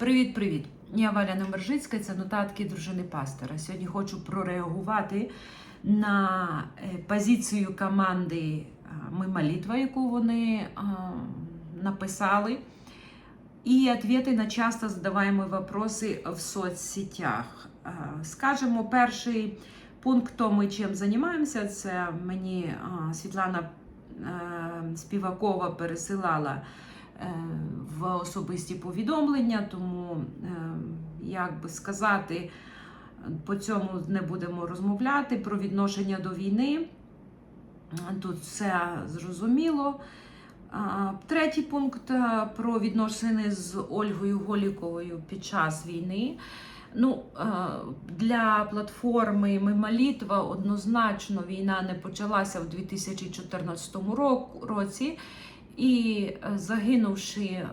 Привіт-привіт! Я Валя Номержицька, це нотатки дружини пастора. Сьогодні хочу прореагувати на е, позицію команди Ми молитва, яку вони написали, і відповіді на часто задаваємо вопроси в соцсетях. Скажемо, перший пункт, то ми чим займаємося, це мені Світлана е, Співакова пересилала е, в особисті повідомлення, тому, е, як би сказати, по цьому не будемо розмовляти про відношення до війни. Тут все зрозуміло. Третій пункт е, про відносини з Ольгою Голіковою під час війни. Ну, е, для платформи Ми молитва однозначно війна не почалася в 2014 році. І е, загинувши е,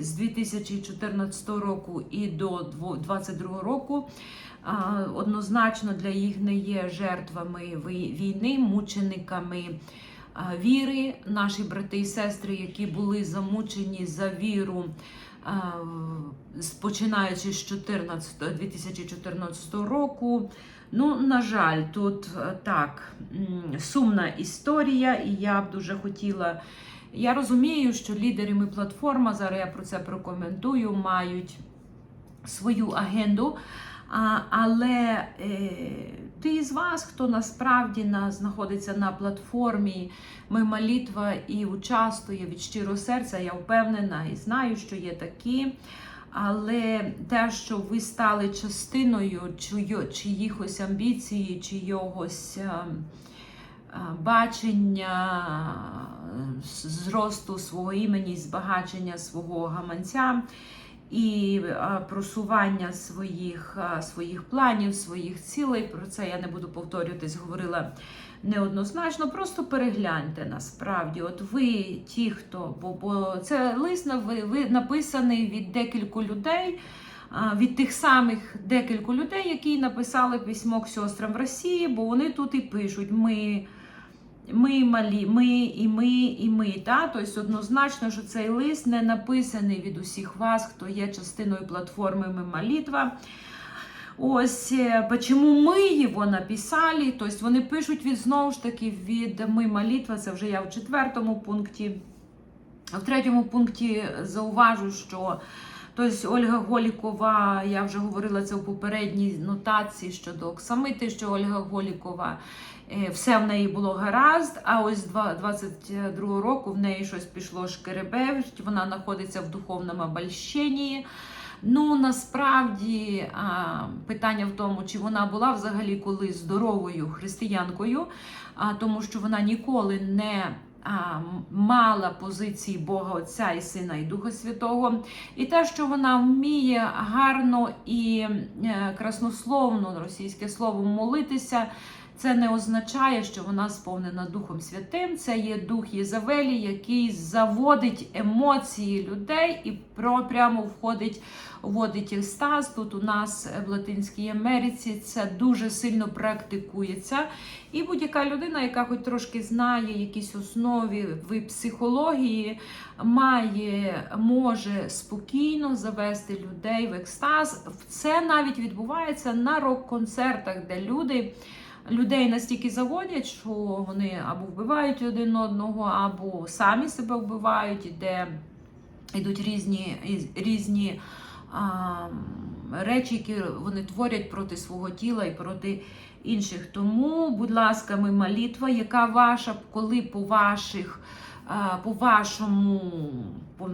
з 2014 року і до 2022 року, однозначно для їх не є жертвами вій- війни, мучениками віри. Наші брати і сестри, які були замучені за віру. Починаючи з 14, 2014 року, Ну, на жаль, тут е, так сумна історія, і я б дуже хотіла. Я розумію, що лідери ми платформа, зараз я про це прокоментую, мають свою агенду. А, але е, ті з вас, хто насправді на, знаходиться на платформі Ми молитва і участвує від щирого серця, я впевнена і знаю, що є такі. Але те, що ви стали частиною чиїхось амбіції, чийогось е, е, бачення зросту свого імені, збагачення свого гаманця і е, просування своїх, своїх планів, своїх цілей. Про це я не буду повторюватись, говорила неоднозначно. Просто перегляньте насправді. От ви, ті, хто, бо, бо це лист написаний від декількох людей. Від тих самих декілька людей, які написали письмо к сестрам в Росії, бо вони тут і пишуть: ми, ми малі, ми і ми, і ми. Та? Тобто однозначно, що цей лист не написаний від усіх вас, хто є частиною платформи Ми молитва. Ось е, чому ми його написали. Тобто вони пишуть від знову ж таки від Ми молитва, це вже я в четвертому пункті. В третьому пункті зауважу, що тобто Ольга Голікова, я вже говорила це в попередній нотації щодо Оксамити, що Ольга Голікова е, все в неї було гаразд, а ось два- 22 року в неї щось пішло шкереберть, вона знаходиться в духовному обольщенні. Ну, насправді питання в тому, чи вона була взагалі колись здоровою християнкою, тому що вона ніколи не мала позиції Бога Отця і Сина і Духа Святого. І те, що вона вміє гарно і е, краснословно російське слово молитися. Це не означає, що вона сповнена Духом Святим. Це є дух Єзавелі, який заводить емоції людей і прямо входить, вводить екстаз. Тут у нас в Латинській Америці це дуже сильно практикується. І будь-яка людина, яка хоч трошки знає якісь основи в психології, має, може спокійно завести людей в екстаз. Це навіть відбувається на рок-концертах, де люди. Людей настільки заводять, що вони або вбивають один одного, або самі себе вбивають, де йдуть різні, різні а, речі, які вони творять проти свого тіла і проти інших. Тому, будь ласка, ми молитва, яка ваша, коли по ваших, а, по вашому по,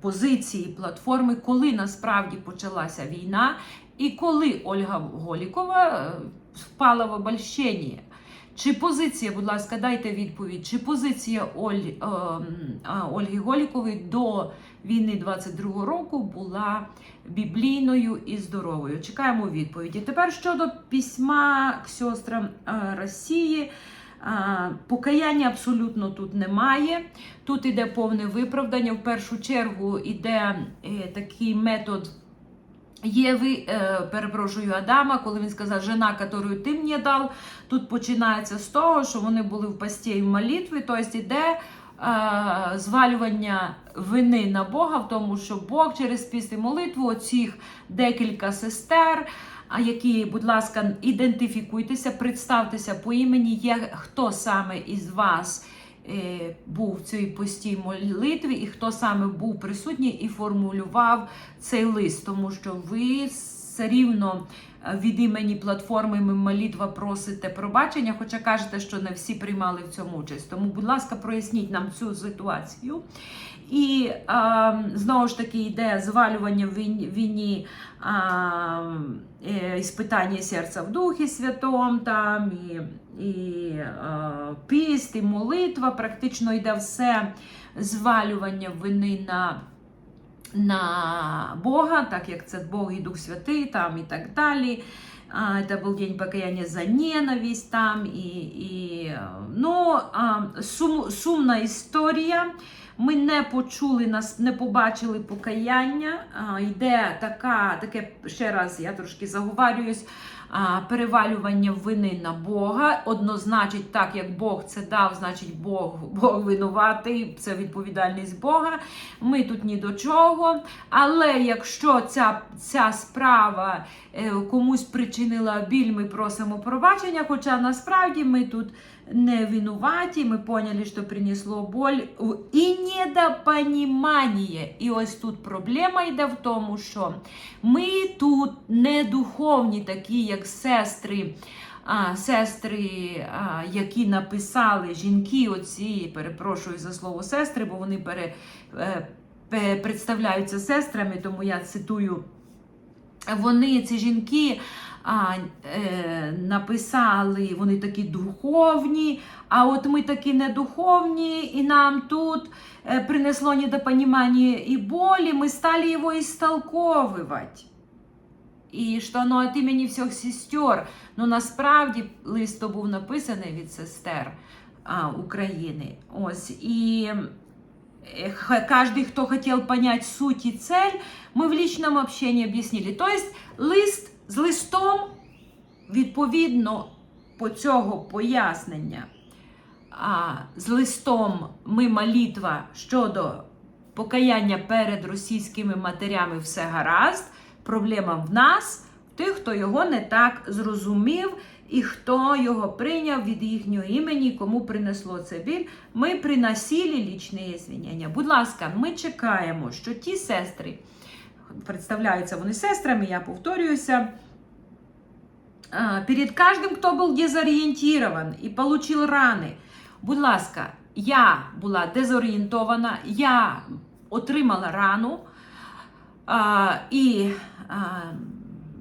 позиції платформи, коли насправді почалася війна, і коли Ольга Голікова е, впала в обольщення. Чи позиція, будь ласка, дайте відповідь, чи позиція Оль, е, Ольги Голікової до війни 22-го року була біблійною і здоровою? Чекаємо відповіді. Тепер щодо письма к сестрам е, Росії. Покаяння абсолютно тут немає. Тут іде повне виправдання. В першу чергу іде е, такий метод Єви, е, перепрошую Адама, коли він сказав, жена, яку ти мені дав, тут починається з того, що вони були в пості і в молитві, тобто іде е, звалювання вини на Бога, в тому, що Бог через піст і молитву оцих декілька сестер. Які, будь ласка, ідентифікуйтеся, представтеся по імені, є хто саме із вас був в цій постій молитві, і хто саме був присутній і формулював цей лист, тому що ви все рівно е, від імені платформи «Ми молитва просите пробачення, хоча кажете, що не всі приймали в цьому участь. Тому, будь ласка, проясніть нам цю ситуацію. І а, знову ж таки йде звалювання в війні, війні е, іспитання серця в Духі Святом, там і, і а, піст, і молитва. Практично йде все звалювання вини на. На Бога, так як це Бог і Дух Святий, там і так далі. Это был день покаяния за ненависть там і, і ну, сум, сумна історія. Ми не почули нас, не побачили покаяння. Йде така, таке ще раз, я трошки заговарююсь. Перевалювання вини на Бога. Однозначить, так як Бог це дав, значить Бог, Бог винуватий, це відповідальність Бога. Ми тут ні до чого. Але якщо ця, ця справа е, комусь причинила біль, ми просимо пробачення. Хоча насправді ми тут не винуваті, ми поняли, що принесло боль і недопонімання. І ось тут проблема йде в тому, що ми тут не духовні, такі як сестри. А, сестри, а, які написали жінки, оці, перепрошую за слово сестри, бо вони пере, е, представляються сестрами, тому я цитую. Вони, ці жінки, а, е, написали, вони такі духовні, а от ми такі недуховні, і нам тут е, принесло недопонімання і болі, ми стали його істолковувати І що воно від імені всіх сестер. Ну насправді лист то був написаний від сестер а, України. Ось і э, х- каждый, кто хотел понять суть и цель, мы в личном общении об'яснили. Тобто лист з листом, відповідно по цього пояснення, а, з листом ми молитва щодо покаяння перед російськими матерями все гаразд. Проблема в нас, в тих, хто його не так зрозумів і хто його прийняв від їхнього імені, кому принесло це біль. Ми приносили лічні звіняння. Будь ласка, ми чекаємо, що ті сестри, представляються вони сестрами, я повторююся. Перед каждым, хто був дезорієнтован і получил рани, будь ласка, я була дезорієнтована, я отримала рану, і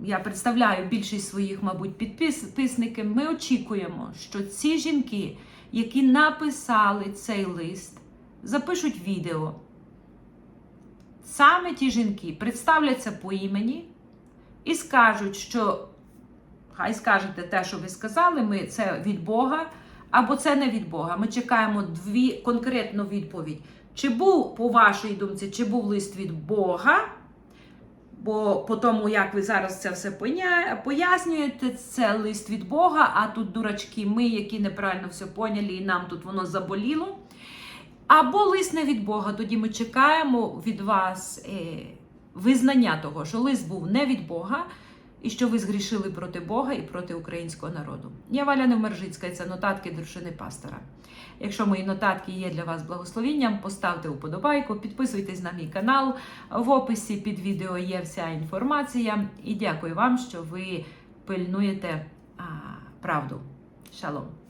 я представляю більшість своїх, мабуть, підписників. Ми очікуємо, що ці жінки, які написали цей лист, запишуть відео. Саме ті жінки представляться по імені і скажуть, що хай скажете те, що ви сказали, ми це від Бога, або це не від Бога. Ми чекаємо дві конкретну відповідь. Чи був, по вашій думці, чи був лист від Бога? Бо по тому, як ви зараз це все пояснюєте, це лист від Бога, а тут дурачки, ми, які неправильно все поняли, і нам тут воно заболіло. Або лист не від Бога, тоді ми чекаємо від вас е, визнання того, що лист був не від Бога, і що ви згрішили проти Бога і проти українського народу. Я Валя Невмержицька, і це нотатки дружини пастора. Якщо мої нотатки є для вас благословенням, поставте уподобайку, підписуйтесь на мій канал. В описі під відео є вся інформація. І дякую вам, що ви пильнуєте а, правду. Шалом!